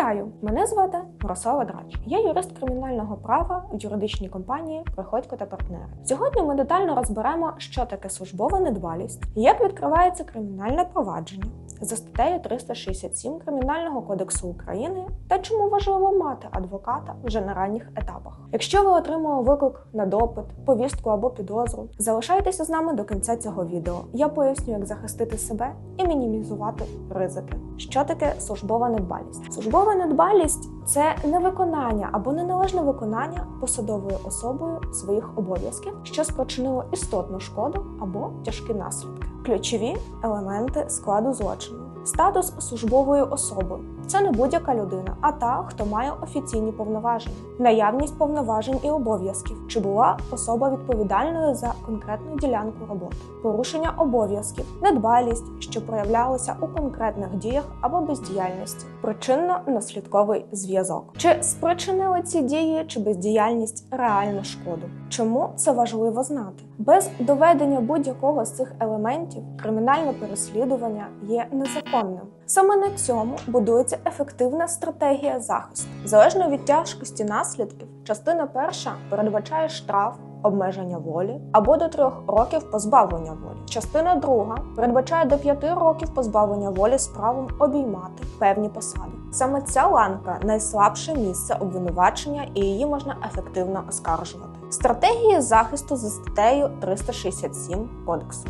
Вітаю! Мене звати Мирослава Драч. Я юрист кримінального права в юридичній компанії Приходько та партнери. Сьогодні ми детально розберемо, що таке службова недбалість, як відкривається кримінальне провадження за статтею 367 Кримінального кодексу України та чому важливо мати адвоката вже на ранніх етапах. Якщо ви отримали виклик на допит, повістку або підозру, залишайтеся з нами до кінця цього відео. Я поясню, як захистити себе і мінімізувати ризики. Що таке службова недбалість? Службова недбалість це невиконання або неналежне виконання посадовою особою своїх обов'язків, що спричинило істотну шкоду або тяжкі наслідки. Ключові елементи складу злочину. Статус службової особи це не будь-яка людина, а та, хто має офіційні повноваження, наявність повноважень і обов'язків, чи була особа відповідальною за конкретну ділянку роботи, порушення обов'язків, недбалість, що проявлялася у конкретних діях або бездіяльності, причинно-наслідковий зв'язок. Чи спричинили ці дії чи бездіяльність реальну шкоду? Чому це важливо знати? Без доведення будь-якого з цих елементів кримінальне переслідування є незаконним. Саме на цьому будується ефективна стратегія захисту. Залежно від тяжкості наслідків, частина перша передбачає штраф. Обмеження волі або до трьох років позбавлення волі. Частина друга передбачає до п'яти років позбавлення волі з правом обіймати певні посади. Саме ця ланка найслабше місце обвинувачення, і її можна ефективно оскаржувати. Стратегії захисту за статтею 367 кодексу.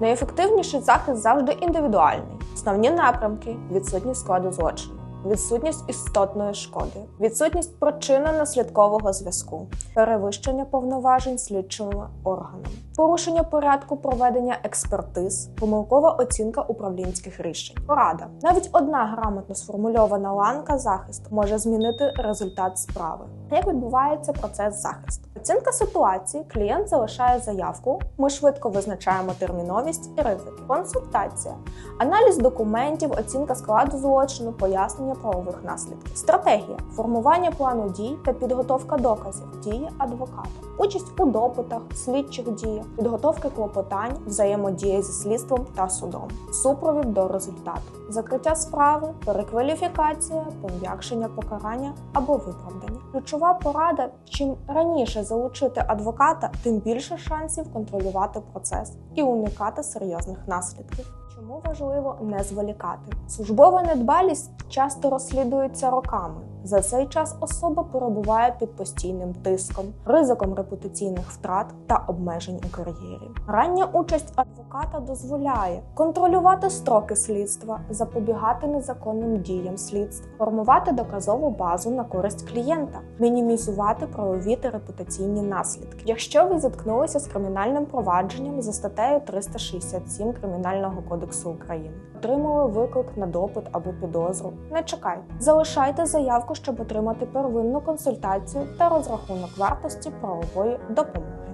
Найефективніший захист завжди індивідуальний. Основні напрямки відсутність складу злочину. Відсутність істотної шкоди, відсутність причинно-наслідкового зв'язку, перевищення повноважень слідчими органами, порушення порядку проведення експертиз, помилкова оцінка управлінських рішень. Порада навіть одна грамотно сформульована ланка захисту може змінити результат справи. Як відбувається процес захисту? Оцінка ситуації, клієнт залишає заявку. Ми швидко визначаємо терміновість і ризики. Консультація, аналіз документів, оцінка складу злочину, пояснення правових наслідків. Стратегія формування плану дій та підготовка доказів, дії адвоката, участь у допитах, слідчих діях, підготовка клопотань, взаємодія зі слідством та судом, супровід до результату, закриття справи, перекваліфікація, пом'якшення покарання або виправдання. Ключова порада: чим раніше залучити адвоката, тим більше шансів контролювати процес і уникати серйозних наслідків. Чому важливо не зволікати? Службова недбалість часто розслідується роками. За цей час особа перебуває під постійним тиском, ризиком репутаційних втрат та обмежень у кар'єрі. Рання участь адвоката дозволяє контролювати строки слідства, запобігати незаконним діям слідства, формувати доказову базу на користь клієнта, мінімізувати правові та репутаційні наслідки. Якщо ви зіткнулися з кримінальним провадженням за статтею 367 Кримінального кодексу України, отримали виклик на допит або підозру, не чекайте, залишайте заявку щоб отримати первинну консультацію та розрахунок вартості правової допомоги.